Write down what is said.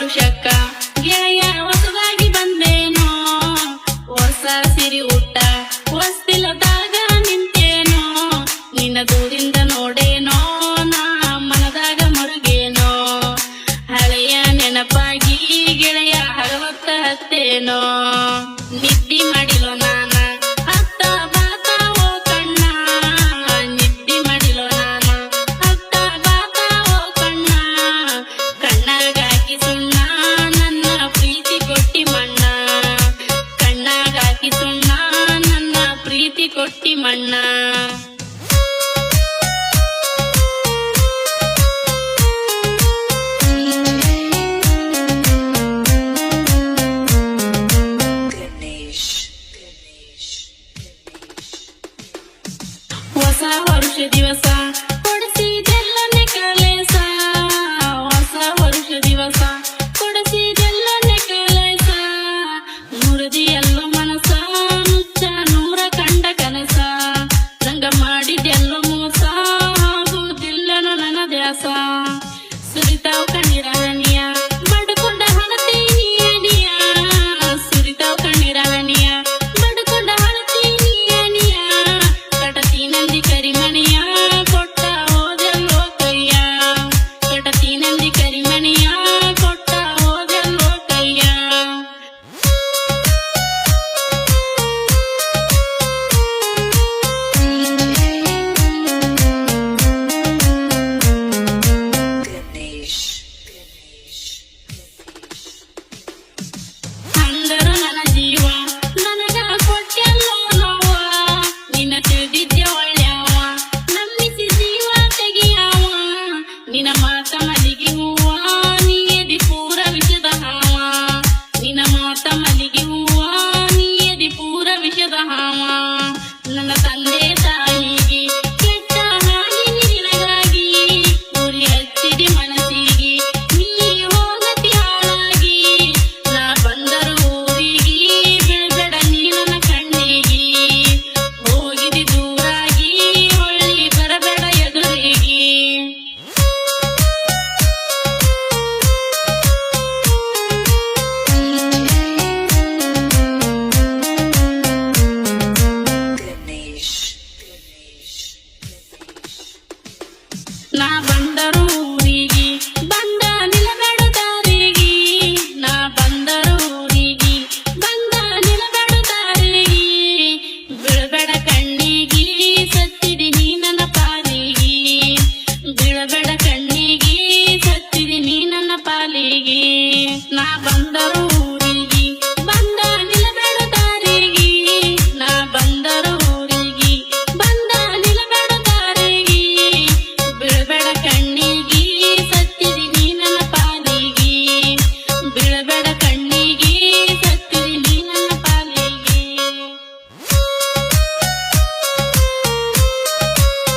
ಮಾಡು ಶಕ್ಕ ಹೊಸದಾಗಿ ಬಂದೇನೋ? ಹೊಸ ಸಿರಿ ಊಟ ಹೊಸ್ತಿಲ್ಲದಾಗ ನಿಂತೇನೋ? ನಿನ್ನ ದೂರಿಂದ ನೋಡೇನೋ? ನಾ ಮನದಾಗ ಮರುಗೇನೋ? ಹಳೆಯ ನೆನಪಾಗಿ ಗೆಳೆಯ ಹಗವತ್ತ ಹತ್ತೇನೋ? ನಿದ್ದಿ ಮಾಡಿ ಪ್ರೀತಿ ಕೊಟ್ಟಿ ಮಣ್ಣ ಹೊಸ ವರ್ಷ ದಿವಸ ಚಂದ್ರ ಹಾಮ ನನ್ನ ತಂಗ ಬಂದರು